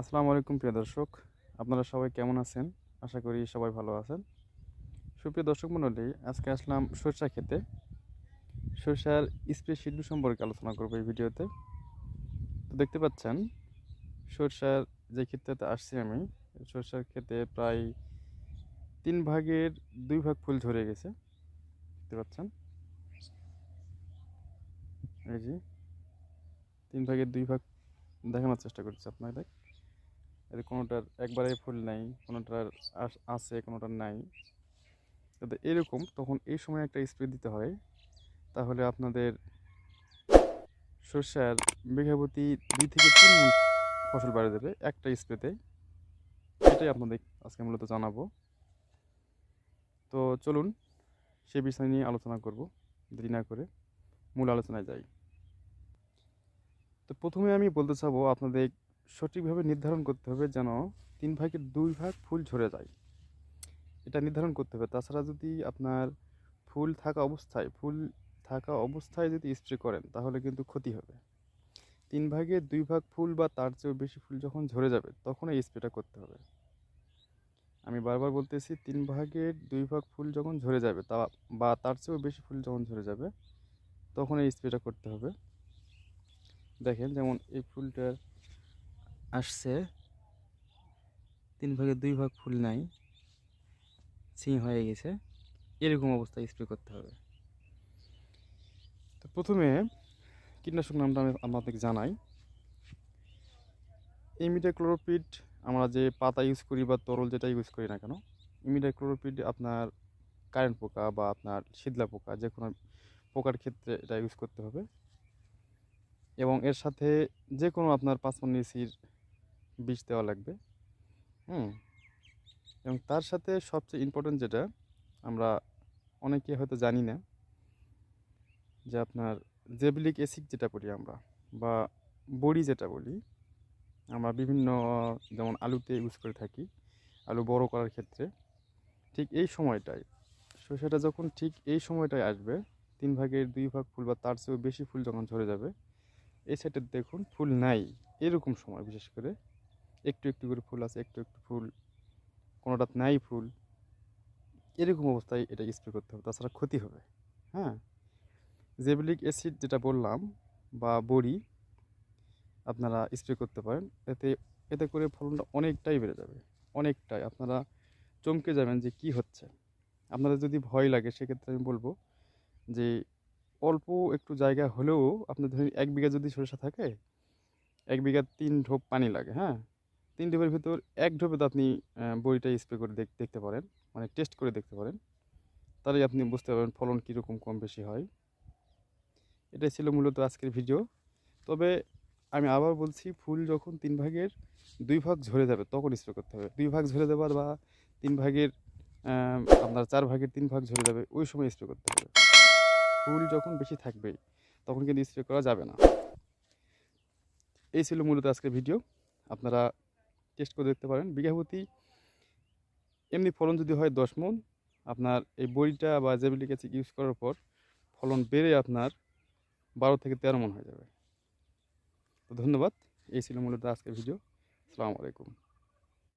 আসসালামু আলাইকুম, প্রিয় দর্শক। আপনারা সবাই কেমন আছেন? আশা করি সবাই ভালো আছেন। সুপ্রিয় দর্শক মণ্ডলী, আজকে আসলাম সরষা খেতে সরষার স্প্রে শিডিউল সম্পর্কে আলোচনা করব এই ভিডিওতে। তো দেখতে পাচ্ছেন, সরষার যে ক্ষেত্রেতে আসছি আমি, সরষার ক্ষেতে প্রায় তিন ভাগের দুই ভাগ ফুল ঝরে গেছে। দেখতে পাচ্ছেন? এই যে, তিন ভাগের দুই ভাগ দেখানোর চেষ্টা করছি আপনাদের। এর কোনোটার একবারে ফুল নাই, কোনোটার আছে, কোনোটার নাই। যদি এরকম তখন এই সময় একটা স্প্রে দিতে হয়। তাহলে আপনাদের সর্ষার বিঘাপতি দুই থেকে তিন ফসল বাড়ে দেবে একটা স্প্রেতে। এটাই আপনাদের আজকে মূলত জানাব। তো চলুন সে বিষয় নিয়ে আলোচনা করব, দেরি না করে মূল আলোচনায় যাই। তো প্রথমে আমি বলতে চাবো আপনাদের সঠিকভাবে নির্ধারণ করতে হবে যেন তিন ভাগের দুই ভাগ ফুল ঝরে যায়। এটা নির্ধারণ করতে হবে। তাছাড়া যদি আপনার ফুল থাকা অবস্থায়, ফুল থাকা অবস্থায় যদি স্প্রে করেন, তাহলে কিন্তু ক্ষতি হবে। তিন ভাগের দুই ভাগ ফুল বা তার চেয়েও বেশি ফুল যখন ঝরে যাবে, তখন এই স্প্রেটা করতে হবে। আমি বারবার বলতেছি, তিন ভাগের দুই ভাগ ফুল যখন ঝরে যাবে, তা বা তার চেয়েও বেশি ফুল যখন ঝরে যাবে, তখন এই স্প্রেটা করতে হবে। দেখেন, যেমন এই ফুলটার আসছে। তিন ভাগের দুই ভাগ ফুল নাই। সিং হয়ে গেছে। এরকম অবস্থায় স্প্রে করতে হবে। তো প্রথমে কীটনাশক নামটা আমি আপনাদেরকে জানাই। ইমিডাক্লোরোপিড আমরা যে পাতা ইউজ করি বা তরল যেটা ইউজ করি না কেন ইমিডাক্লোরোপিড আপনার কারেন্ট পোকা বা আপনার শীতলা পোকা, যে কোনো পোকার ক্ষেত্রে এটা ইউজ করতে হবে। এবং এর সাথে যে কোনো আপনার পাঁচমনিসির বিষ দেওয়া লাগবে। হুম? এবং তার সাথে সবচেয়ে ইম্পর্টেন্ট যেটা, আমরা অনেকে হয়তো জানি না, যে আপনার জেবলিক অ্যাসিড যেটা বলি আমরা, বা বড়ি যেটা বলি, আমরা বিভিন্ন, যেমন আলুতে ইউজ করে থাকি, আলু বড় করার ক্ষেত্রে, ঠিক এই সময়টায়। সর্ষেটা যখন ঠিক এই সময়টায় আসবে, তিন ভাগের দুই ভাগ ফুল বা তার চেয়েও বেশি ফুল যখন ঝরে যাবে, এই সাইডে দেখুন ফুল নাই, এরকম সময় বিশেষ করে। একটু একটু করে ফুল আছে, একটু একটু ফুল। কোনোটা নাই ফুল। এরকম অবস্থায় এটা স্প্রে করতে হবে, তাছাড়া ক্ষতি হবে। হ্যাঁ? জেবলিক অ্যাসিড যেটা বললাম বা বড়ি, আপনারা স্প্রে করতে পারেন। এতে এতে করে ফলনটা অনেকটাই বেড়ে যাবে। অনেকটাই। আপনারা চমকে যাবেন যে কি হচ্ছে। আপনাদের যদি ভয় লাগে, সেক্ষেত্রে আমি বলব যে অল্প একটু জায়গা হলেও আপনার ধরুন এক বিঘা যদি সরিষা থাকে, এক বিঘা তিন ঢোপ পানি লাগে হ্যাঁ? তিন ঢোপের ভিতর এক ঢোপে তো আপনি বড়িটা স্প্রে করে দেখ, দেখতে পারেন মানে টেস্ট করে দেখতে পারেন। তাহলে আপনি বুঝতে পারবেন ফলন কীরকম কম বেশি হয়। এটাই ছিল মূলত আজকের ভিডিও তবে আমি আবার বলছি, ফুল যখন তিন ভাগের দুই ভাগ ঝরে যাবে, তখন স্প্রে করতে হবে। দুই ভাগ ঝরে দেওয়ার বা তিন ভাগের আপনার চার ভাগের তিন ভাগ ঝরে যাবে, ওই সময় স্প্রে করতে হবে। ফুল যখন বেশি থাকবেই তখন কিন্তু স্প্রে করা যাবে না। এই ছিল মূলত আজকের ভিডিও আপনারা টেস্ট করে দেখতে পারেন। বিঘাপতি এমনি ফলন যদি হয় দশ মন, আপনার এই বড়িটা বা জেবিলিক অ্যাসিড ইউজ করার পর ফলন বেড়ে আপনার বারো থেকে তেরো মন হয়ে যাবে। তো ধন্যবাদ। এই ছিল মূলত আজকের ভিডিও। আসসালামু আলাইকুম।